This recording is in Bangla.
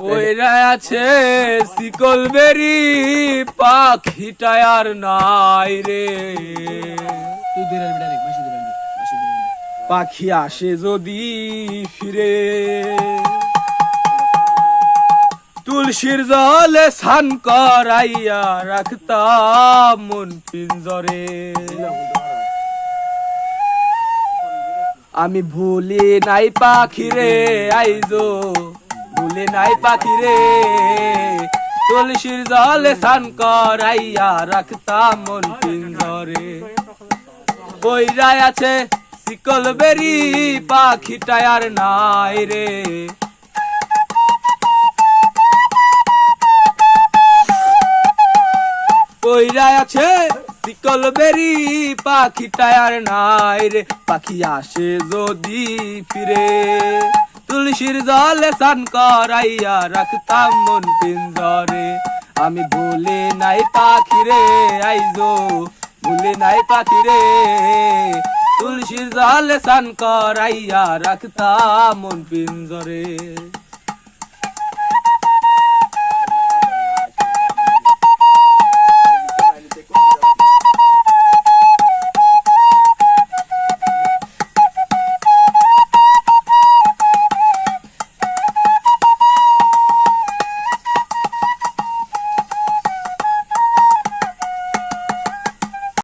ওইরা আছে শিকল বেরি পাখিটায় আর নাই রে। পাখি আসে যদি ফিরে। তুলসীর জলে স্নান করাইয়া রাখতাম মন পিঞ্জরে। আমি ভুলি নাই পাখি রে আইজো। ভুলি নাই পাখি রে। তুলসীর জলে স্নান করাইয়া রাখতাম মন পিঞ্জরে। বইরাই আছে শিকল বেরি, পাখিটায় আর নাই রে। বইরাই আছে শিকল বেরি, পাখিটায় আর নাই রে। পাখি আসে যদি ফিরে। তুলসীর জলে সান করাইয়া রাখতাম মন পিঞ্জরে। আমি ভুলে নাই পাখিরে, আইজো, ভুলে নাই পাখিরে। তুলসীর জলে সান করাইয়া রাখতাম মন পিঞ্জরে।